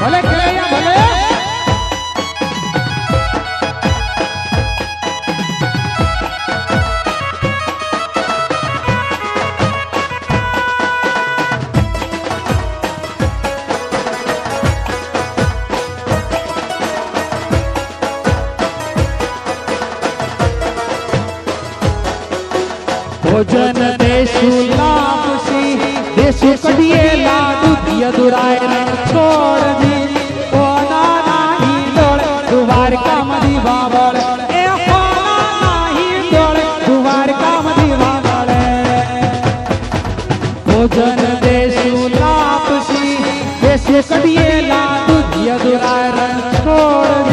भले गिरे या भले। भोजन देशु लाभ सी। देशु कटिए लाडू दिया दुराए ભોજન દેશું લાપસી દેશે કદીએ લાડુ યદુરા રણછોડ